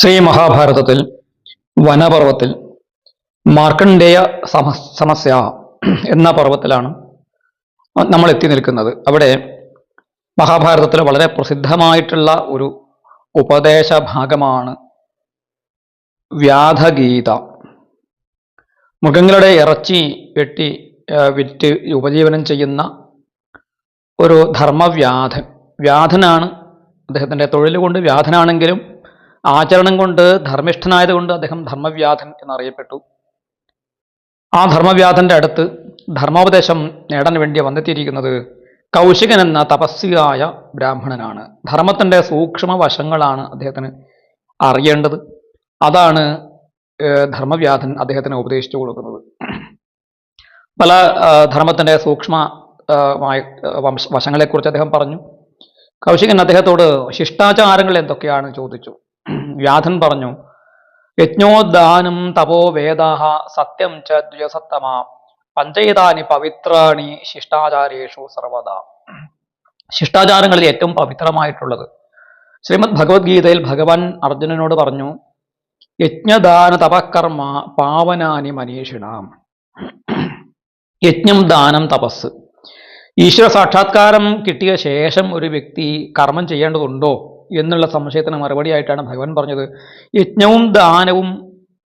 ശ്രീ മഹാഭാരതത്തിൽ വനപർവത്തിൽ മാർക്കണ്ഡേയ സമ സമസ്യ എന്ന പർവത്തിലാണ് നമ്മൾ എത്തി നിൽക്കുന്നത്. അവിടെ മഹാഭാരതത്തിൽ വളരെ പ്രസിദ്ധമായിട്ടുള്ള ഒരു ഉപദേശ ഭാഗമാണ് വ്യാധഗീത. മൃഗങ്ങളുടെ ഇറച്ചി വെട്ടി വിറ്റ് ഉപജീവനം ചെയ്യുന്ന ഒരു ധർമ്മവ്യാധൻ. വ്യാധനാണ് അദ്ദേഹത്തിന്റെ തൊഴിൽ കൊണ്ട് വ്യാധനാണെങ്കിലും ആചരണം കൊണ്ട് ധർമ്മിഷ്ഠനായതുകൊണ്ട് അദ്ദേഹം ധർമ്മവ്യാധൻ എന്നറിയപ്പെട്ടു. ആ ധർമ്മവ്യാധന്റെ അടുത്ത് ധർമ്മോപദേശം നേടാൻ വേണ്ടി വന്നെത്തിയിരിക്കുന്നത്. കൗശികൻ എന്ന തപസ്വിയായ ബ്രാഹ്മണനാണ്. ധർമ്മത്തിന്റെ സൂക്ഷ്മ വശങ്ങളാണ് അദ്ദേഹത്തിന് അറിയേണ്ടത്. അതാണ് ധർമ്മവ്യാധൻ അദ്ദേഹത്തിന് ഉപദേശിച്ചു കൊടുക്കുന്നത്. പല ധർമ്മത്തിന്റെ സൂക്ഷ്മ വശങ്ങളെക്കുറിച്ച് അദ്ദേഹം പറഞ്ഞു. കൗശികൻ അദ്ദേഹത്തോട് ശിഷ്ടാചാരങ്ങൾ എന്തൊക്കെയാണ് ചോദിച്ചു. വ്യാധൻ പറഞ്ഞു. യജ്ഞോദാനം തപോ വേദാഹ സത്യം ച ദ്വയസത്തമ പഞ്ചയതാനി പവിത്രാണി ശിഷ്ടാചാരേഷു സർവദാ. ശിഷ്ടാചാരങ്ങളിൽ ഏറ്റവും പവിത്രമായിട്ടുള്ളത്. ശ്രീമദ് ഭഗവത്ഗീതയിൽ ഭഗവാൻ അർജുനനോട് പറഞ്ഞു യജ്ഞദാന തപകർമ്മ പാവനാനി മനീഷിണാം. യജ്ഞം ദാനം തപസ്. ഈശ്വര സാക്ഷാത്കാരം കിട്ടിയ ശേഷം ഒരു വ്യക്തി കർമ്മം ചെയ്യേണ്ടതുണ്ടോ? എന്നുള്ള സംശയത്തിന് മറുപടിയായിട്ടാണ് ഭഗവാൻ പറഞ്ഞത്. യജ്ഞവും ദാനവും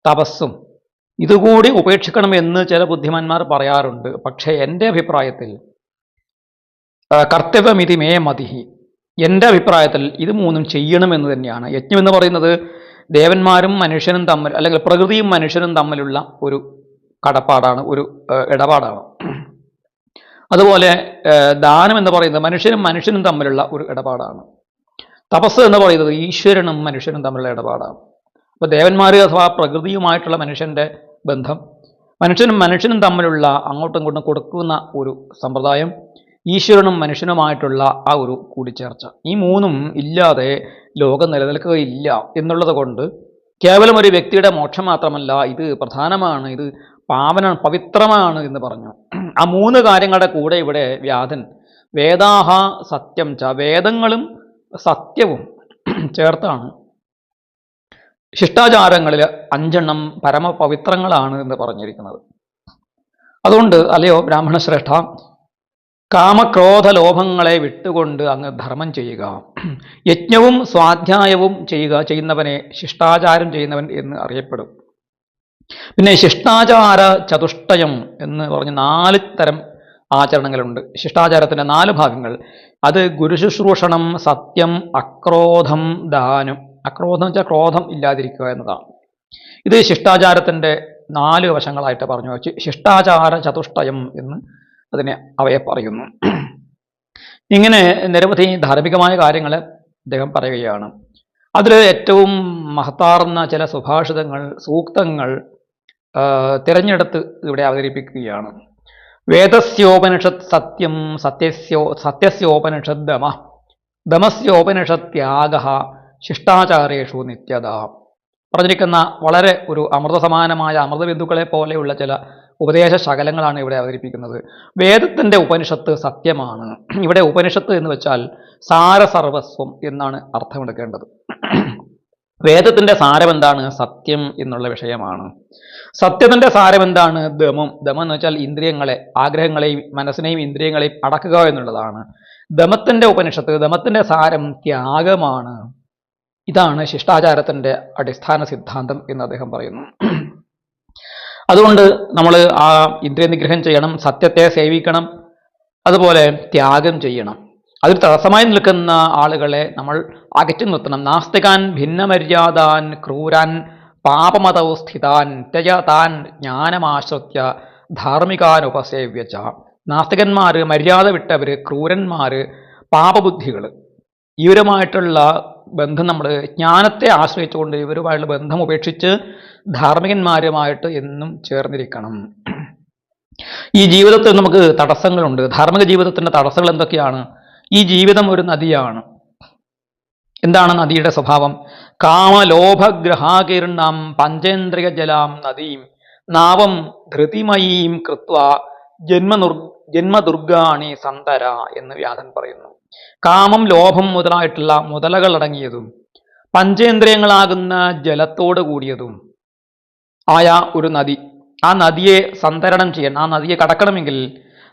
തപസ്സും ഇതുകൂടി ഉപേക്ഷിക്കണമെന്ന് ചില ബുദ്ധിമാന്മാർ പറയാറുണ്ട്. പക്ഷേ എന്റെ അഭിപ്രായത്തിൽ കർത്തവ്യമിതി മേ മതിഹി. എന്റെ അഭിപ്രായത്തിൽ ഇത് മൂന്നും ചെയ്യണമെന്ന് തന്നെയാണ്. യജ്ഞം എന്ന് പറയുന്നത് ദേവന്മാരും മനുഷ്യനും തമ്മിൽ അല്ലെങ്കിൽ പ്രകൃതിയും മനുഷ്യനും തമ്മിലുള്ള ഒരു കടപ്പാടാണ് ഒരു ഇടപാടാണ്. അതുപോലെ ദാനം എന്ന് പറയുന്നത് മനുഷ്യനും മനുഷ്യനും തമ്മിലുള്ള ഒരു ഇടപാടാണ്. തപസ് എന്ന് പറയുന്നത് ഈശ്വരനും മനുഷ്യനും തമ്മിലുള്ള ഇടപാടാണ്. അപ്പോൾ ദേവന്മാർ അഥവാ പ്രകൃതിയുമായിട്ടുള്ള മനുഷ്യന്റെ ബന്ധം മനുഷ്യനും മനുഷ്യനും തമ്മിലുള്ള അങ്ങോട്ടും ഇങ്ങോട്ടും കൊടുക്കുന്ന ഒരു സമ്പ്രദായം ഈശ്വരനും മനുഷ്യനുമായിട്ടുള്ള ആ ഒരു കൂടിച്ചേർച്ച. ഈ മൂന്നും ഇല്ലാതെ ലോകം നിലനിൽക്കുകയില്ല എന്നുള്ളത് കൊണ്ട് കേവലം ഒരു വ്യക്തിയുടെ മോക്ഷം മാത്രമല്ല ഇത് പ്രധാനമാണ് ഇത് പാവന പവിത്രമാണ് എന്ന് പറഞ്ഞു. ആ മൂന്ന് കാര്യങ്ങളുടെ കൂടെ ഇവിടെ വ്യാധൻ വേദാഹ സത്യം ച വേദങ്ങളും സത്യവും ചേർത്താണ്. ശിഷ്ടാചാരങ്ങളിൽ അഞ്ചെണ്ണം പരമപവിത്രങ്ങളാണ് എന്ന് പറഞ്ഞിരിക്കുന്നത്. അതുകൊണ്ട് അല്ലയോ ബ്രാഹ്മണശ്രേഷ്ഠ കാമക്രോധ ലോഭങ്ങളെ വിട്ടുകൊണ്ട് അങ്ങ് ധർമ്മം ചെയ്യുക. യജ്ഞവും സ്വാധ്യായവും ചെയ്യുക ചെയ്യുന്നവനെ ശിഷ്ടാചാരം ചെയ്യുന്നവൻ എന്ന് അറിയപ്പെടും. പിന്നെ ശിഷ്ടാചാര ചതുഷ്ടയം എന്ന് പറഞ്ഞ് നാല് തരം ആചരണങ്ങളുണ്ട്. ശിഷ്ടാചാരത്തിന്റെ നാല് ഭാഗങ്ങൾ. അത് ഗുരുശുശ്രൂഷണം സത്യം അക്രോധം ദാനം. അക്രോധം വെച്ചാൽ ക്രോധം ഇല്ലാതിരിക്കുക എന്നതാണ്. ഇത് ശിഷ്ടാചാരത്തിന്റെ നാല് വശങ്ങളായിട്ട് പറഞ്ഞു വെച്ച്. ശിഷ്ടാചാര ചതുഷ്ടയം എന്ന് അതിനെ അവയെ പറയുന്നു. ഇങ്ങനെ നിരവധി ധാർമ്മികമായ കാര്യങ്ങൾ അദ്ദേഹം പറയുകയാണ്. അതിൽ ഏറ്റവും മഹത്താർന്ന ചില സുഭാഷിതങ്ങൾ സൂക്തങ്ങൾ തിരഞ്ഞെടുത്ത് ഇവിടെ അവതരിപ്പിക്കുകയാണ്. വേദസ്യോപനിഷത് സത്യം സത്യസ്യോ സത്യസ്യോപനിഷത് ദമ ദമസ്യോപനിഷത് ത്യാഗ ശിഷ്ടാചാരേഷു നിത്യത. പറഞ്ഞിരിക്കുന്ന വളരെ ഒരു അമൃതസമാനമായ അമൃതബിന്ദുക്കളെ പോലെയുള്ള ചില ഉപദേശ ശകലങ്ങളാണ് ഇവിടെ അവതരിപ്പിക്കുന്നത്. വേദത്തിന്റെ ഉപനിഷത്ത് സത്യമാണ്. ഇവിടെ ഉപനിഷത്ത് എന്ന് വെച്ചാൽ സാരസർവസ്വം എന്നാണ് അർത്ഥമെടുക്കേണ്ടത്. വേദത്തിന്റെ സാരം എന്താണ് സത്യം എന്നുള്ള വിഷയമാണ്. സത്യത്തിന്റെ സാരം എന്താണ് ദമം? ദമം എന്ന് വെച്ചാൽ ഇന്ദ്രിയങ്ങളെ ആഗ്രഹങ്ങളെയും മനസ്സിനെയും ഇന്ദ്രിയങ്ങളെയും അടക്കുക എന്നുള്ളതാണ്. ദമത്തിന്റെ ഉപനിഷത്ത് ദമത്തിന്റെ സാരം ത്യാഗമാണ്. ഇതാണ് ശിഷ്ടാചാരത്തിന്റെ അടിസ്ഥാന സിദ്ധാന്തം എന്ന് അദ്ദേഹം പറയുന്നു. അതുകൊണ്ട് നമ്മൾ ആ ഇന്ദ്രിയ നിഗ്രഹം ചെയ്യണം സത്യത്തെ സേവിക്കണം അതുപോലെ ത്യാഗം ചെയ്യണം. അതിൽ തടസ്സമായി നിൽക്കുന്ന ആളുകളെ നമ്മൾ അകറ്റി നിർത്തണം. നാസ്തികാൻ ഭിന്നമര്യാദാൻ ക്രൂരാൻ പാപമതൗ സ്ഥിതാൻ ത്യജ താൻ ജ്ഞാനമാശ്രിത്യ ധാർമ്മികാനുപസേവ്യച്ച നാസ്തികന്മാർ മര്യാദ വിട്ടവർ ക്രൂരന്മാർ പാപബുദ്ധികൾ ഇവരുമായിട്ടുള്ള ബന്ധം നമ്മൾ ജ്ഞാനത്തെ ആശ്രയിച്ചുകൊണ്ട് ഇവരുമായുള്ള ബന്ധം ഉപേക്ഷിച്ച് ധാർമ്മികന്മാരുമായിട്ട് എന്നും ചേർന്നിരിക്കണം. ഈ ജീവിതത്തിൽ നമുക്ക് തടസ്സങ്ങളുണ്ട്. ധാർമ്മിക ജീവിതത്തിന്റെ തടസ്സങ്ങൾ എന്തൊക്കെയാണ്? ഈ ജീവിതം ഒരു നദിയാണ്. എന്താണ് നദിയുടെ സ്വഭാവം? കാമലോഭഗ്രഹാകീർണം പഞ്ചേന്ദ്രിയ ജലാം നദീം നാവം ധൃതിമയീം കൃത്വ ജന്മനുർ ജന്മദുർഗാണി സന്തര എന്ന് വ്യാധൻ പറയുന്നു. കാമം ലോഭം മുതലായിട്ടുള്ള മുതലകൾ അടങ്ങിയതും പഞ്ചേന്ദ്രിയങ്ങളാകുന്ന ജലത്തോട് കൂടിയതും ആയ ഒരു നദി. ആ നദിയെ സന്തരണം ചെയ്യണം ആ നദിയെ കടക്കണമെങ്കിൽ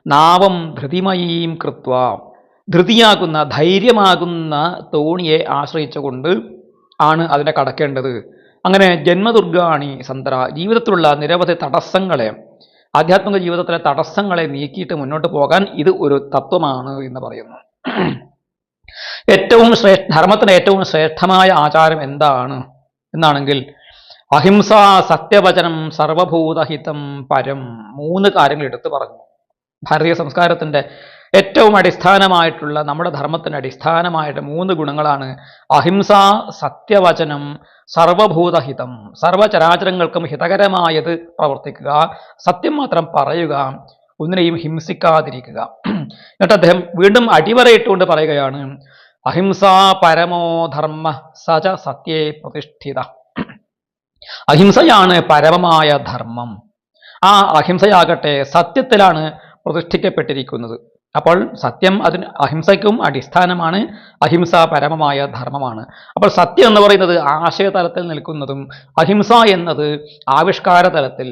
നാവം ധൃതിമയീം കൃത്വ ധൃതിയാകുന്ന ധൈര്യമാകുന്ന തോണിയെ ആശ്രയിച്ചുകൊണ്ട് ആണ് അതിനെ കടക്കേണ്ടത്. അങ്ങനെ ജന്മദുർഗാണി സന്തര ജീവിതത്തിലുള്ള നിരവധി തടസ്സങ്ങളെ ആധ്യാത്മിക ജീവിതത്തിലെ തടസ്സങ്ങളെ നീക്കിയിട്ട് മുന്നോട്ട് പോകാൻ ഇത് ഒരു തത്വമാണ് എന്ന് പറയുന്നു. ഏറ്റവും ശ്രേഷ്ഠ ധർമ്മത്തിന് ഏറ്റവും ശ്രേഷ്ഠമായ ആചാരം എന്താണ്? എന്നാണെങ്കിൽ അഹിംസ സത്യവചനം സർവഭൂതഹിതം പരം മൂന്ന് കാര്യങ്ങൾ എടുത്തു പറഞ്ഞു. ഭാരതീയ സംസ്കാരത്തിന്റെ ഏറ്റവും അടിസ്ഥാനമായിട്ടുള്ള നമ്മുടെ ധർമ്മത്തിന്റെ അടിസ്ഥാനമായിട്ട് മൂന്ന് ഗുണങ്ങളാണ്. അഹിംസ സത്യവചനം സർവഭൂതഹിതം. സർവചരാചരങ്ങൾക്കും ഹിതകരമായത് പ്രവർത്തിക്കുക. സത്യം മാത്രം പറയുക. ഒന്നിനെയും ഹിംസിക്കാതിരിക്കുക. എന്നിട്ട് അദ്ദേഹം വീണ്ടും അടിവരയിട്ടുകൊണ്ട് പറയുകയാണ്. അഹിംസ പരമോധർമ്മ സച സത്യേ പ്രതിഷ്ഠിത. അഹിംസയാണ് പരമമായ ധർമ്മം. ആ അഹിംസയാകട്ടെ സത്യത്തിലാണ് പ്രതിഷ്ഠിക്കപ്പെട്ടിരിക്കുന്നത്. അപ്പോൾ സത്യം അതിന് അഹിംസയ്ക്കും അടിസ്ഥാനമാണ്. അഹിംസ പരമമായ ധർമ്മമാണ്. അപ്പോൾ സത്യം എന്ന് പറയുന്നത് ആശയതലത്തിൽ നിൽക്കുന്നതും അഹിംസ എന്നത് ആവിഷ്കാര തലത്തിൽ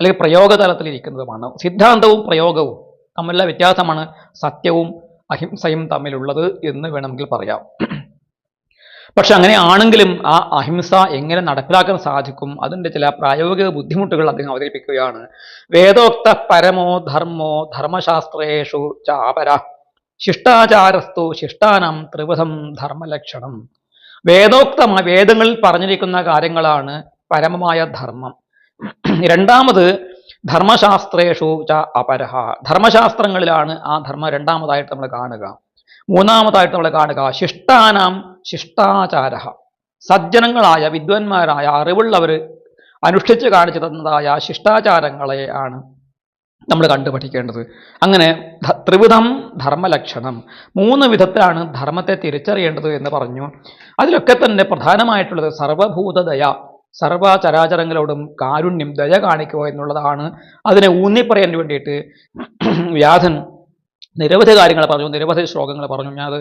അല്ലെങ്കിൽ പ്രയോഗ തലത്തിൽ ഇരിക്കുന്നതുമാണ്. സിദ്ധാന്തവും പ്രയോഗവും തമ്മിലുള്ള വ്യത്യാസമാണ് സത്യവും അഹിംസയും തമ്മിലുള്ളത് എന്ന് വേണമെങ്കിൽ പറയാം. പക്ഷെ അങ്ങനെ ആണെങ്കിലും ആ അഹിംസ എങ്ങനെ നടപ്പിലാക്കാൻ സാധിക്കും? അതിന്റെ ചില പ്രായോഗിക ബുദ്ധിമുട്ടുകൾ അദ്ദേഹം അവതരിപ്പിക്കുകയാണ്. വേദോക്ത പരമോ ധർമ്മോ ധർമ്മശാസ്ത്രേഷു ചാപര. ശിഷ്ടാചാരസ്തു ശിഷ്ടാനം ത്രിവിധം ധർമ്മലക്ഷണം. വേദോക്തമായ വേദങ്ങളിൽ പറഞ്ഞിരിക്കുന്ന കാര്യങ്ങളാണ് പരമമായ ധർമ്മം. രണ്ടാമത് ധർമ്മശാസ്ത്രേഷു ച അപരഹ. ധർമ്മശാസ്ത്രങ്ങളിലാണ് ആ ധർമ്മം രണ്ടാമതായിട്ട് നമ്മൾ കാണുക. മൂന്നാമതായിട്ട് നമ്മൾ കാണുക. ശിഷ്ടാനാം ശിഷ്ടാചാര. സജ്ജനങ്ങളായ വിദ്വന്മാരായ അറിവുള്ളവർ അനുഷ്ഠിച്ച് കാണിച്ചു തന്നതായ ശിഷ്ടാചാരങ്ങളെ ആണ് നമ്മൾ കണ്ടു പഠിക്കേണ്ടത് അങ്ങനെ ത്രിവിധം ധർമ്മലക്ഷണം. മൂന്ന് വിധത്തിലാണ് ധർമ്മത്തെ തിരിച്ചറിയേണ്ടത് എന്ന് പറഞ്ഞു. അതിലൊക്കെ തന്നെ പ്രധാനമായിട്ടുള്ളത് സർവഭൂതദയ സർവചരാചരങ്ങളോടും കാരുണ്യം ദയ കാണിക്കുക എന്നുള്ളതാണ്. അതിനെ ഊന്നിപ്പറയാൻ വേണ്ടിയിട്ട് വ്യാധൻ നിരവധി കാര്യങ്ങൾ പറഞ്ഞു നിരവധി ശ്ലോകങ്ങൾ പറഞ്ഞു. ഞാനത്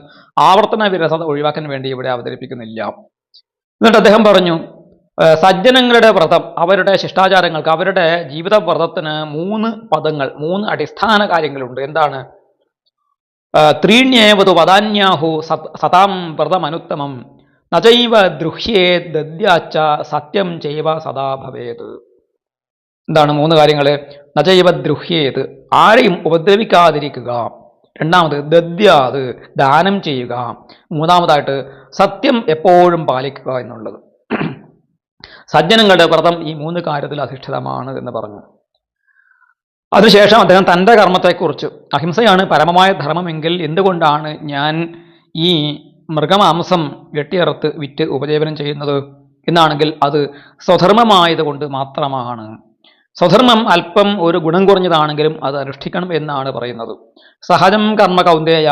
ആവർത്തന വിരസത ഒഴിവാക്കാൻ വേണ്ടി ഇവിടെ അവതരിപ്പിക്കുന്നില്ല. എന്നിട്ട് അദ്ദേഹം പറഞ്ഞു സജ്ജനങ്ങളുടെ വ്രതം അവരുടെ ശിഷ്ടാചാരങ്ങൾക്ക് അവരുടെ ജീവിത വ്രതത്തിന് മൂന്ന് പദങ്ങൾ മൂന്ന് അടിസ്ഥാന കാര്യങ്ങളുണ്ട്. എന്താണ്? ത്രീണ്യേവതു വദാന്യാഹു സത് സതാം വ്രതമനുത്തമം നജൈവ ദ്രുഹ്യേ ദദ്യാച്ച സത്യം ചെയ്വ സദാ ഭവേത്. എന്താണ് മൂന്ന് കാര്യങ്ങൾ നചൈവ ദ്രുഹ്യേത് ആരെയും ഉപദ്രവിക്കാതിരിക്കുക. രണ്ടാമത് ദദ്യാത് ദാനം ചെയ്യുക. മൂന്നാമതായിട്ട് സത്യം എപ്പോഴും പാലിക്കുക എന്നുള്ളത്. സജ്ജനങ്ങളുടെ വ്രതം ഈ മൂന്ന് കാര്യത്തിൽ അധിഷ്ഠിതമാണ് എന്ന് പറഞ്ഞു. അതിനുശേഷം അദ്ദേഹം തന്റെ കർമ്മത്തെക്കുറിച്ച് അഹിംസയാണ് പരമമായ ധർമ്മമെങ്കിൽ എന്തുകൊണ്ടാണ് ഞാൻ ഈ മൃഗമാംസം വെട്ടിയറുത്ത് വിറ്റ് ഉപജീവനം ചെയ്യുന്നത്? എന്നാണെങ്കിൽ അത് സ്വധർമ്മമായതുകൊണ്ട് മാത്രമാണ്. സ്വധർമ്മം അല്പം ഒരു ഗുണം കുറഞ്ഞതാണെങ്കിലും അത് അനുഷ്ഠിക്കണം എന്നാണ് പറയുന്നത്. സഹജം കർമ്മ കൗന്ദേയ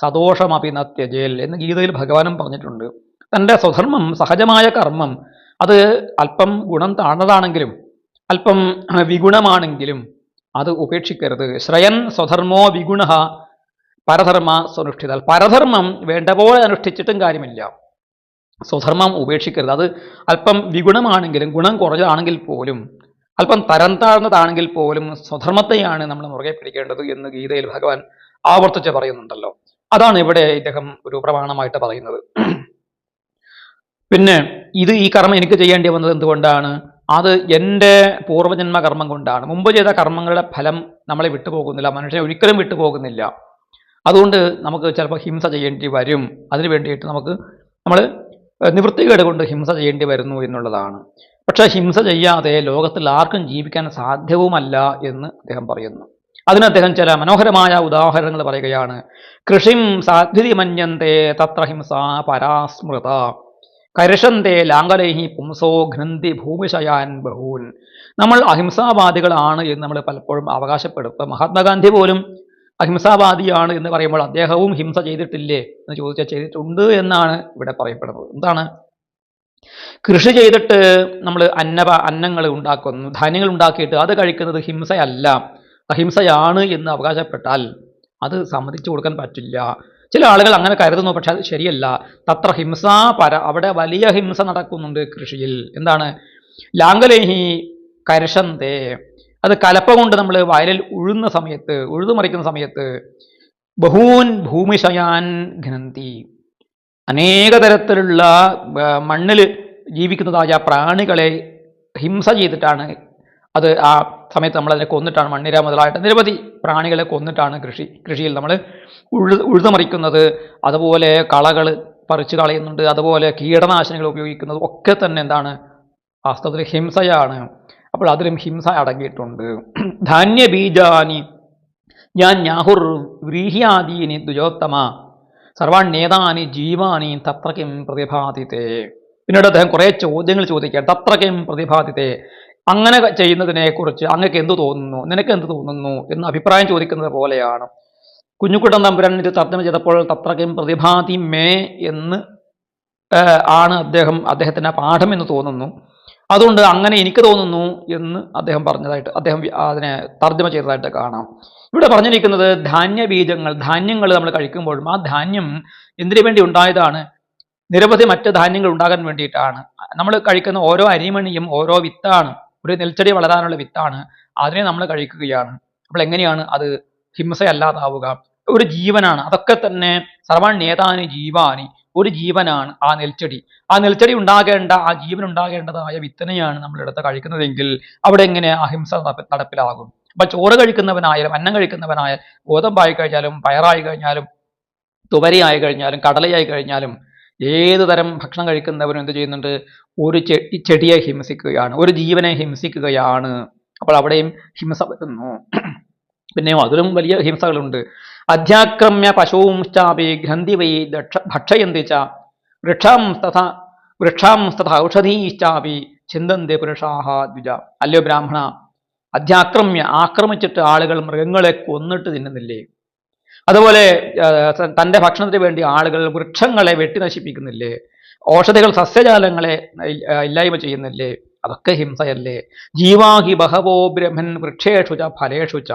സദോഷമപി നത്യജേൽ എന്ന് ഗീതയിൽ ഭഗവാനും പറഞ്ഞിട്ടുണ്ട്. തന്റെ സ്വധർമ്മം സഹജമായ കർമ്മം അത് അല്പം ഗുണം താഴ്ന്നതാണെങ്കിലും അല്പം വിഗുണമാണെങ്കിലും അത് ഉപേക്ഷിക്കരുത്. ശ്രയൻ സ്വധർമ്മോ വിഗുണ പരധർമ്മ സ്വനുഷ്ഠിതാൽ. പരധർമ്മം വേണ്ട പോലെ അനുഷ്ഠിച്ചിട്ടും കാര്യമില്ല. സ്വധർമ്മം ഉപേക്ഷിക്കരുത്. അത് അല്പം വിഗുണമാണെങ്കിലും ഗുണം കുറഞ്ഞതാണെങ്കിൽ പോലും അല്പം തരം താഴ്ന്നതാണെങ്കിൽ പോലും സ്വധർമ്മത്തെയാണ് നമ്മൾ മുറുകെ പിടിക്കേണ്ടത് എന്ന് ഗീതയിൽ ഭഗവാൻ ആവർത്തിച്ച് പറയുന്നുണ്ടല്ലോ. അതാണ് ഇവിടെ ഇദ്ദേഹം ഒരു പ്രമാണമായിട്ട് പറയുന്നത്. പിന്നെ ഇത് ഈ കർമ്മം എനിക്ക് ചെയ്യേണ്ടി വന്നത് എന്തുകൊണ്ടാണ്? അത് എന്റെ പൂർവജന്മ കർമ്മം കൊണ്ടാണ്. മുമ്പ് ചെയ്ത കർമ്മങ്ങളുടെ ഫലം നമ്മളെ വിട്ടുപോകുന്നില്ല. മനുഷ്യനെ ഒരിക്കലും വിട്ടുപോകുന്നില്ല. അതുകൊണ്ട് നമുക്ക് ചിലപ്പോൾ ഹിംസ ചെയ്യേണ്ടി വരും. അതിനു വേണ്ടിയിട്ട് നമുക്ക് നമ്മൾ നിവൃത്തികേട് കൊണ്ട് ഹിംസ ചെയ്യേണ്ടി വരുന്നു എന്നുള്ളതാണ്. പക്ഷേ ഹിംസ ചെയ്യാതെ ലോകത്തിൽ ആർക്കും ജീവിക്കാൻ സാധ്യവുമല്ല എന്ന് അദ്ദേഹം പറയുന്നു. അതിന് അദ്ദേഹം ചില മനോഹരമായ ഉദാഹരണങ്ങൾ പറയുകയാണ്. കൃഷിം സാധ്യതി മഞ്ഞന്തേ തത്ര ഹിംസ പരാസ്മൃത. കരുഷന്തേ ലാംഗലേഹി പുംസോ ഘ്നന്തി ഭൂമിശയാൻ ബഹൂൻ. നമ്മൾ അഹിംസാവാദികളാണ് എന്ന് നമ്മൾ പലപ്പോഴും അവകാശപ്പെടും. ഇപ്പം മഹാത്മാഗാന്ധി പോലും അഹിംസാവാദിയാണ് എന്ന് പറയുമ്പോൾ അദ്ദേഹവും ഹിംസ ചെയ്തിട്ടില്ലേ എന്ന് ചോദിച്ചാൽ ചെയ്തിട്ടുണ്ട് എന്നാണ് ഇവിടെ പറയപ്പെടുന്നത്. എന്താണ്? കൃഷി ചെയ്തിട്ട് നമ്മൾ അന്നപ അന്നങ്ങൾ ഉണ്ടാക്കുന്നു ധാന്യങ്ങൾ ഉണ്ടാക്കിയിട്ട് അത് കഴിക്കുന്നത് ഹിംസയല്ല. അഹിംസയാണ് എന്ന് അവകാശപ്പെട്ടാൽ അത് സമ്മതിച്ചു കൊടുക്കാൻ പറ്റില്ല. ചില ആളുകൾ അങ്ങനെ കരുതുന്നു പക്ഷെ അത് ശരിയല്ല. തത്ര ഹിംസ പര അവിടെ വലിയ ഹിംസ നടക്കുന്നുണ്ട് കൃഷിയിൽ. എന്താണ്? ലാംഗലേഹി കർഷന്തേ അത് കലപ്പ കൊണ്ട് നമ്മൾ വയലിൽ ഉഴുന്ന സമയത്ത് ഉഴുതുമറിക്കുന്ന സമയത്ത് ബഹൂൻ ഭൂമിശയാൻ ഘനന്തി അനേക തരത്തിലുള്ള മണ്ണിൽ ജീവിക്കുന്നതായ പ്രാണികളെ ഹിംസ ചെയ്തിട്ടാണ് അത് ആ സമയത്ത് നമ്മൾ അതിനെ കൊന്നിട്ടാണ് മണ്ണിര മുതലായിട്ട് നിരവധി പ്രാണികളെ കൊന്നിട്ടാണ് കൃഷി കൃഷിയിൽ നമ്മൾ ഉഴു ഉഴുതുമറിക്കുന്നത്. അതുപോലെ കളകൾ പറിച്ചു കളയുന്നുണ്ട്. അതുപോലെ കീടനാശിനികൾ ഉപയോഗിക്കുന്നത് ഒക്കെ തന്നെ എന്താണ്? വാസ്തവത്തിൽ ഹിംസയാണ്. അപ്പോൾ അതിലും ഹിംസ അടങ്ങിയിട്ടുണ്ട്. ധാന്യബീജാനി ഞാൻ ഞാഹുർ വ്രീഹ്യാദീനി ദുജോത്തമ സർവാണ്യേതാനി ജീവാനി തത്രകിം പ്രതിഭാതിത്തെ പിന്നീട് അദ്ദേഹം കുറേ ചോദ്യങ്ങൾ ചോദിക്കുക തത്രകിം പ്രതിഭാതിത്തെ അങ്ങനെ ചെയ്യുന്നതിനെക്കുറിച്ച് അങ്ങക്ക് എന്തു തോന്നുന്നു? നിനക്ക് എന്ത് തോന്നുന്നു? എന്ന് അഭിപ്രായം ചോദിക്കുന്നത് പോലെയാണ്. കുഞ്ഞുകുട്ടൻ തമ്പുരാൻ ഇത് തർജമ ചെയ്തപ്പോൾ തത്രകിം പ്രതിഭാതി മേ എന്ന് ആണ് അദ്ദേഹം അദ്ദേഹത്തിന്റെ പാഠം എന്ന് തോന്നുന്നു. അതുകൊണ്ട് അങ്ങനെ എനിക്ക് തോന്നുന്നു എന്ന് അദ്ദേഹം പറഞ്ഞതായിട്ട് അദ്ദേഹം അതിനെ തർജമ ചെയ്തതായിട്ട് കാണാം. ഇവിടെ പറഞ്ഞിരിക്കുന്നത് ധാന്യബീജങ്ങൾ ധാന്യങ്ങൾ നമ്മൾ കഴിക്കുമ്പോഴും ആ ധാന്യം എന്തിനു വേണ്ടി ഉണ്ടായതാണ്? നിരവധി മറ്റ് ധാന്യങ്ങൾ ഉണ്ടാകാൻ വേണ്ടിയിട്ടാണ്. നമ്മൾ കഴിക്കുന്ന ഓരോ അരിമണിയും ഓരോ വിത്താണ് ഒരു നെൽച്ചെടി വളരാനുള്ള വിത്താണ് അതിനെ നമ്മൾ കഴിക്കുകയാണ്. അപ്പോൾ എങ്ങനെയാണ് അത് ഹിംസയല്ലാതാവുക? ഒരു ജീവനാണ്. അതൊക്കെ തന്നെ സർവണ്യേതാനി ജീവാനി ഒരു ജീവനാണ് ആ നെൽച്ചെടി. ആ നെൽച്ചെടി ഉണ്ടാകേണ്ട ആ ജീവൻ ഉണ്ടാകേണ്ടതായ വിത്തനെയാണ് നമ്മൾ എടുത്ത് കഴിക്കുന്നതെങ്കിൽ അവിടെ എങ്ങനെ അഹിംസ നടപ്പിലാകും? അപ്പൊ ചോറ് കഴിക്കുന്നവനായാലും അന്നം കഴിക്കുന്നവനായാലും ഗോതമ്പായി കഴിഞ്ഞാലും പയറായി കഴിഞ്ഞാലും തുവരിയായി കഴിഞ്ഞാലും കടലയായി കഴിഞ്ഞാലും ഏത് തരം ഭക്ഷണം കഴിക്കുന്നവരും എന്ത് ചെയ്യുന്നുണ്ട്? ഒരു ചെടി ചെടിയെ ഹിംസിക്കുകയാണ് ഒരു ജീവനെ ഹിംസിക്കുകയാണ്. അപ്പോൾ അവിടെയും ഹിംസ വരുന്നു പിന്നെയോ അതിലും വലിയ ഹിംസകളുണ്ട്. അധ്യാക്രമ്യ പശുവും ചാപി ഗ്രന്ഥി വൈ ഭക്ഷയന്തി വൃക്ഷം തഥാ തഥാ തഥ ഔഷധീശ്ചാപി ചിന്തന്തി പുരുഷാഹ ദ്വിജ. അല്ലയോ ബ്രാഹ്മണ? അധ്യാക്രമ്യ ആക്രമിച്ചിട്ട് ആളുകൾ മൃഗങ്ങളെ കൊന്നിട്ട് തിന്നുന്നില്ലേ? അതുപോലെ തന്റെ ഭക്ഷണത്തിന് വേണ്ടി ആളുകൾ വൃക്ഷങ്ങളെ വെട്ടി നശിപ്പിക്കുന്നില്ലേ ഔഷധികൾ സസ്യജാലങ്ങളെ ഇല്ലായ്മ ചെയ്യുന്നില്ലേ? അതൊക്കെ ഹിംസയല്ലേ? ജീവാഹി ബഹവോ ബ്രഹ്മൻ വൃക്ഷേഷു ച ഫലേഷു ച.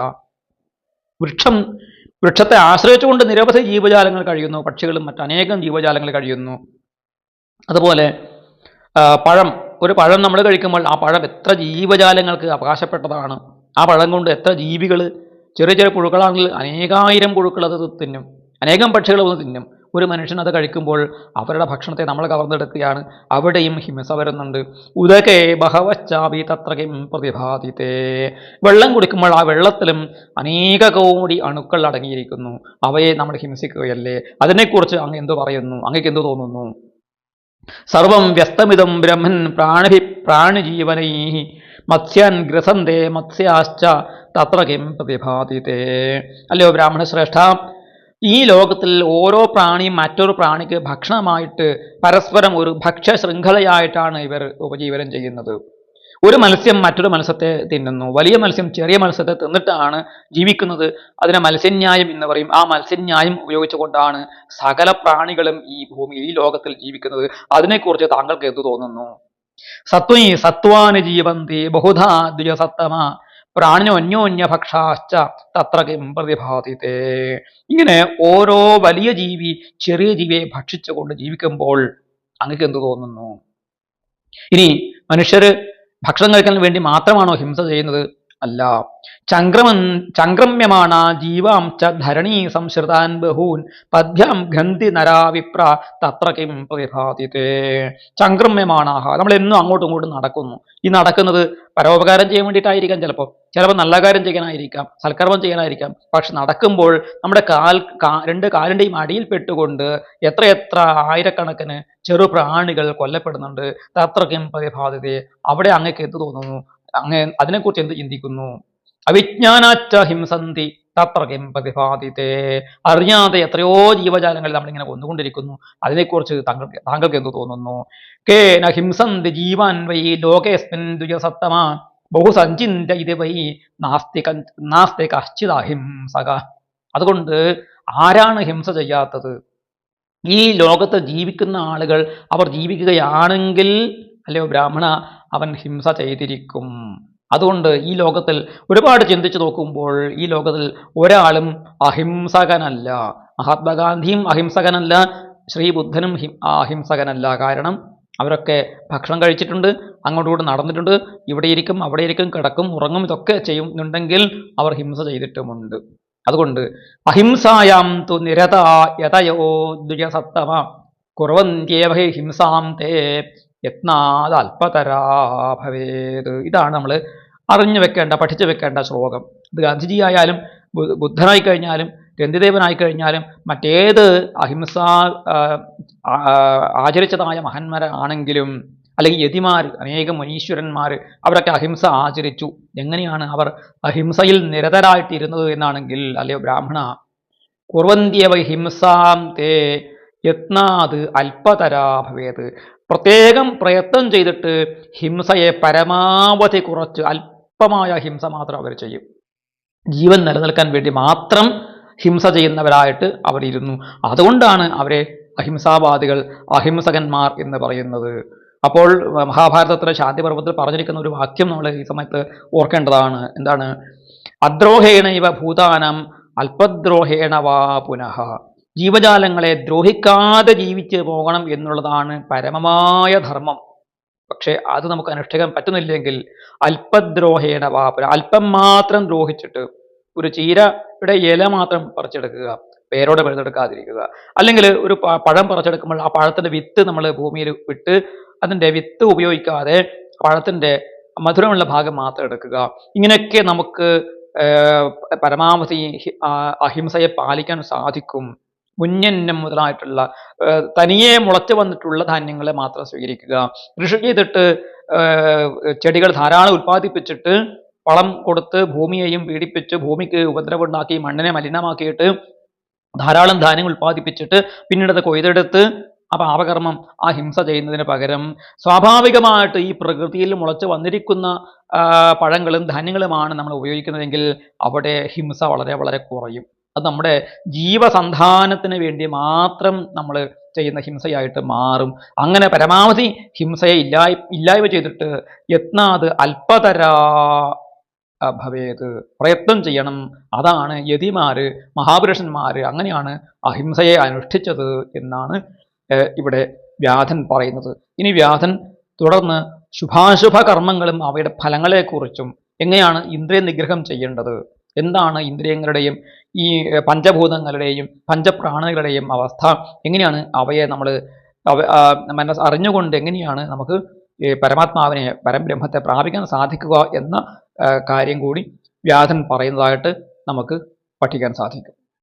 വൃക്ഷം വൃക്ഷത്തെ ആശ്രയിച്ചുകൊണ്ട് നിരവധി ജീവജാലങ്ങൾ കഴിയുന്നു പക്ഷികളും മറ്റനേകം ജീവജാലങ്ങൾ കഴിയുന്നു. അതുപോലെ പഴം ഒരു പഴം നമ്മൾ കഴിക്കുമ്പോൾ ആ പഴം എത്ര ജീവജാലങ്ങൾക്ക് അവകാശപ്പെട്ടതാണ്. ആ പഴം കൊണ്ട് എത്ര ജീവികൾ ചെറിയ ചെറിയ പുഴുക്കളാണെങ്കിൽ അനേകായിരം പുഴുക്കൾ അത് തിന്നും. അനേകം പക്ഷികൾ ഒന്ന് തിന്നും. ഒരു മനുഷ്യൻ അത് കഴിക്കുമ്പോൾ അവരുടെ ഭക്ഷണത്തെ നമ്മൾ കവർന്നെടുക്കുകയാണ്. അവിടെയും ഹിംസ വരുന്നുണ്ട്. ഉദകേ ബഹവശ്ചാപി തത്രകിം പ്രതിഭാതിത്തേ വെള്ളം കുടിക്കുമ്പോൾ ആ വെള്ളത്തിലും അനേക കോടി അണുക്കൾ അടങ്ങിയിരിക്കുന്നു. അവയെ നമ്മൾ ഹിംസിക്കുകയല്ലേ? അതിനെക്കുറിച്ച് അങ്ങ് എന്തു പറയുന്നു? അങ്ങേക്ക് എന്തു തോന്നുന്നു? സർവം വ്യസ്തമിതം ബ്രഹ്മൻ പ്രാണി പ്രാണിജീവനൈ മത്സ്യൻ ഗ്രസന്തേ മത്സ്യാശ്ച തത്ര കിം പ്രതിഭാതിതേ. അല്ലയോ ബ്രാഹ്മണ ശ്രേഷ്ഠ ഈ ലോകത്തിൽ ഓരോ പ്രാണിയും മറ്റൊരു പ്രാണിക്ക് ഭക്ഷണമായിട്ട് പരസ്പരം ഒരു ഭക്ഷ്യ ശൃംഖലയായിട്ടാണ് ഇവർ ഉപജീവനം ചെയ്യുന്നത്. ഒരു മത്സ്യം മറ്റൊരു മത്സ്യത്തെ തിന്നുന്നു. വലിയ മത്സ്യം ചെറിയ മത്സ്യത്തെ തിന്നിട്ടാണ് ജീവിക്കുന്നത്. അതിനെ മത്സ്യന്യായം എന്ന് പറയും. ആ മത്സ്യന്യായം ഉപയോഗിച്ചുകൊണ്ടാണ് സകല പ്രാണികളും ഈ ഭൂമി ഈ ലോകത്തിൽ ജീവിക്കുന്നത്. അതിനെക്കുറിച്ച് താങ്കൾക്ക് എന്തു തോന്നുന്നു? സത്വീ സത്വാന് ജീവന്തി ബഹുധാ ദ്വിജസത്തമ പ്രാണിനോ അന്യോന്യ ഭക്ഷാശ്ച തത്ര കിം പ്രതിഭാതിതേ. ഇങ്ങനെ ഓരോ വലിയ ജീവി ചെറിയ ജീവിയെ ഭക്ഷിച്ചുകൊണ്ട് ജീവിക്കുമ്പോൾ അങ്ങക്ക് എന്ത് തോന്നുന്നു? ഇനി മനുഷ്യര് ഭക്ഷണം കഴിക്കാൻ വേണ്ടി മാത്രമാണോ ഹിംസ ചെയ്യുന്നത്? അല്ല. ചംക്രമൻ ചംക്രമ്യമാണ ജീവാംശ ധരണീ സംശ്രിതാൻ ബഹൂൻ. പദ്ഭ്യം ഗ്രന്ഥി നരാവിപ്ര തത്ര കിം പ്രതിഭാതിതേ. ചംക്രമ്യമാണാഹ നമ്മൾ എന്നും അങ്ങോട്ടും ഇങ്ങോട്ടും നടക്കുന്നു. ഈ നടക്കുന്നത് പരോപകാരം ചെയ്യാൻ വേണ്ടിയിട്ടായിരിക്കാം ചിലപ്പോൾ ചിലപ്പോൾ നല്ല കാര്യം ചെയ്യാനായിരിക്കാം സൽക്കർമ്മം ചെയ്യാനായിരിക്കാം. പക്ഷെ നടക്കുമ്പോൾ നമ്മുടെ കാൽ രണ്ട് കാലിന്റെയും അടിയിൽ പെട്ടുകൊണ്ട് എത്രയെത്ര ആയിരക്കണക്കിന് ചെറു പ്രാണികൾ കൊല്ലപ്പെടുന്നുണ്ട്. തത്രയ്ക്കും പ്രതിഭാതിതയെ അവിടെ അങ്ങക്ക് എന്ത് തോന്നുന്നു? അങ്ങ് അതിനെക്കുറിച്ച് എന്ത് ചിന്തിക്കുന്നു? അവിജ്ഞാനാച്ച ഹിംസന്തി തത്രകിം പ്രതിപാദിതേ അറിയാതെ എത്രയോ ജീവജാലങ്ങൾ നമ്മളിങ്ങനെ കൊന്നുകൊണ്ടിരിക്കുന്നു. അതിനെക്കുറിച്ച് താങ്കൾക്ക് താങ്കൾക്ക് എന്ത് തോന്നുന്നു? കേന ഹിംസന്തി ജീവാൻ വൈ ലോകേസ്മിൻ ദുജസത്തമാ ബഹു സഞ്ചിന്ത ഇത് വൈ നാസ്തി നാസ്തി കശ്ചിതഹിംസക അതുകൊണ്ട് ആരാണ് ഹിംസ ചെയ്യാത്തത്? ഈ ലോകത്ത് ജീവിക്കുന്ന ആളുകൾ അവർ ജീവിക്കുകയാണെങ്കിൽ അല്ലയോ ബ്രാഹ്മണ അവൻ ഹിംസ ചെയ്തിരിക്കും. അതുകൊണ്ട് ഈ ലോകത്തിൽ ഒരുപാട് ചിന്തിച്ചു നോക്കുമ്പോൾ ഈ ലോകത്തിൽ ഒരാളും അഹിംസകനല്ല. മഹാത്മാഗാന്ധിയും അഹിംസകനല്ല ശ്രീബുദ്ധനും അഹിംസകനല്ല. കാരണം അവരൊക്കെ ഭക്ഷണം കഴിച്ചിട്ടുണ്ട് അങ്ങോട്ടും നടന്നിട്ടുണ്ട് ഇവിടെയിരിക്കും അവിടെയിരിക്കും കിടക്കും ഉറങ്ങും ഇതൊക്കെ ചെയ്യുന്നുണ്ടെങ്കിൽ അവർ ഹിംസ ചെയ്തിട്ടുമുണ്ട്. അതുകൊണ്ട് അഹിംസായാം തു നിരത യതയോ ദ്വിജസത്തമ. കുറവന്ത്യേവഹി ഹിംസാം തേ യത്നാത് അല്പതരാ ഭവേത് ഇതാണ് നമ്മൾ അറിഞ്ഞു വെക്കേണ്ട പഠിച്ചു വെക്കേണ്ട ശ്ലോകം. ഇത് ഗാന്ധിജി ആയാലും ബുദ്ധനായി കഴിഞ്ഞാലും ഗന്ധിദേവനായി കഴിഞ്ഞാലും മറ്റേത് അഹിംസ ആചരിച്ചതായ മഹന്മാരാണെങ്കിലും അല്ലെങ്കിൽ യതിമാർ അനേകം മുനീശ്വരന്മാർ അവരൊക്കെ അഹിംസ ആചരിച്ചു. എങ്ങനെയാണ് അവർ അഹിംസയിൽ നിരതരായിട്ടിരുന്നത് എന്നാണെങ്കിൽ അല്ലയോ ബ്രാഹ്മണ? കുർവന്ത്യവ ഹിംസാം തേ യത്നാത് അല്പതരാ ഭവേത് പ്രത്യേകം പ്രയത്നം ചെയ്തിട്ട് ഹിംസയെ പരമാവധി കുറച്ച് അല്പമായ ഹിംസ മാത്രം അവർ ചെയ്യും. ജീവൻ നിലനിൽക്കാൻ വേണ്ടി മാത്രം ഹിംസ ചെയ്യുന്നവരായിട്ട് അവരിരുന്നു അതുകൊണ്ടാണ് അവരെ അഹിംസാവാദികൾ അഹിംസകന്മാർ എന്ന് പറയുന്നത്. അപ്പോൾ മഹാഭാരതത്തിലെ ശാന്തിപർവത്തിൽ പറഞ്ഞിരിക്കുന്ന ഒരു വാക്യം നമ്മൾ ഈ സമയത്ത് ഓർക്കേണ്ടതാണ്. എന്താണ്? അദ്രോഹേണ ഇവ ഭൂതാനം അല്പദ്രോഹേണ വാ പുനഃ. ജീവജാലങ്ങളെ ദ്രോഹിക്കാതെ ജീവിച്ച് പോകണം എന്നുള്ളതാണ് പരമമായ ധർമ്മം. പക്ഷേ അത് നമുക്ക് അനുഷ്ഠിക്കാൻ പറ്റുന്നില്ലെങ്കിൽ അല്പദ്രോഹേണ വാ പുനഃ അല്പം മാത്രം ദ്രോഹിച്ചിട്ട് ഒരു ചീരയുടെ ഇല മാത്രം പറിച്ചെടുക്കുക പേരോടെ പിഴുതെടുക്കാതിരിക്കുക. അല്ലെങ്കിൽ ഒരു പഴം പറിച്ചെടുക്കുമ്പോൾ ആ പഴത്തിന്റെ വിത്ത് നമ്മൾ ഭൂമിയിൽ വിട്ട് അതിന്റെ വിത്ത് ഉപയോഗിക്കാതെ പഴത്തിന്റെ മധുരമുള്ള ഭാഗം മാത്രം എടുക്കുക. ഇങ്ങനെയൊക്കെ നമുക്ക് പരമാവധി അഹിംസയെ പാലിക്കാൻ സാധിക്കും. മുഞ്ഞന്നം മുതലായിട്ടുള്ള തനിയെ മുളച്ചു വന്നിട്ടുള്ള ധാന്യങ്ങളെ മാത്രം സ്വീകരിക്കുക. കൃഷി ചെയ്തിട്ട് ചെടികൾ ധാരാളം ഉത്പാദിപ്പിച്ചിട്ട് വളം കൊടുത്ത് ഭൂമിയെയും പീഡിപ്പിച്ച് ഭൂമിക്ക് ഉപദ്രവമുണ്ടാക്കി മണ്ണിനെ മലിനമാക്കിയിട്ട് ധാരാളം ധാന്യങ്ങൾ ഉൽപ്പാദിപ്പിച്ചിട്ട് പിന്നീട് അത് കൊയ്തെടുത്ത് ആ പാപകർമ്മം ആ ഹിംസ ചെയ്യുന്നതിന് പകരം സ്വാഭാവികമായിട്ട് ഈ പ്രകൃതിയിൽ മുളച്ച് വന്നിരിക്കുന്ന പഴങ്ങളും ധാന്യങ്ങളുമാണ് നമ്മൾ ഉപയോഗിക്കുന്നതെങ്കിൽ അവിടെ ഹിംസ വളരെ വളരെ കുറയും. അത് നമ്മുടെ ജീവസന്ധാനത്തിന് വേണ്ടി മാത്രം നമ്മൾ ചെയ്യുന്ന ഹിംസയായിട്ട് മാറും. അങ്ങനെ പരമാവധി ഹിംസയെ ഇല്ലായ് ഇല്ലായ്മ ചെയ്തിട്ട് യത്നാത് അല്പതരാ ഭവേത്. പ്രയത്നം ചെയ്യണം. അതാണ് യതിമാര് മഹാപുരുഷന്മാര് അങ്ങനെയാണ് അഹിംസയെ അനുഷ്ഠിച്ചത് എന്നാണ് ഇവിടെ വ്യാധൻ പറയുന്നത്. ഇനി വ്യാധൻ തുടർന്ന് ശുഭാശുഭ കർമ്മങ്ങളും അവയുടെ ഫലങ്ങളെക്കുറിച്ചും എങ്ങനെയാണ് ഇന്ദ്രിയ നിഗ്രഹം ചെയ്യേണ്ടത്? എന്താണ് ഇന്ദ്രിയങ്ങളുടെയും ഈ പഞ്ചഭൂതങ്ങളുടെയും പഞ്ചപ്രാണികളുടെയും അവസ്ഥ? എങ്ങനെയാണ് അവയെ നമ്മൾ മനസ്സ് അറിഞ്ഞുകൊണ്ട് എങ്ങനെയാണ് നമുക്ക് പരമാത്മാവിനെ പരബ്രഹ്മത്തെ പ്രാപിക്കാൻ സാധിക്കുക എന്ന കാര്യം കൂടി വ്യാധൻ പറയുന്നതായിട്ട് നമുക്ക് പഠിക്കാൻ സാധിക്കും.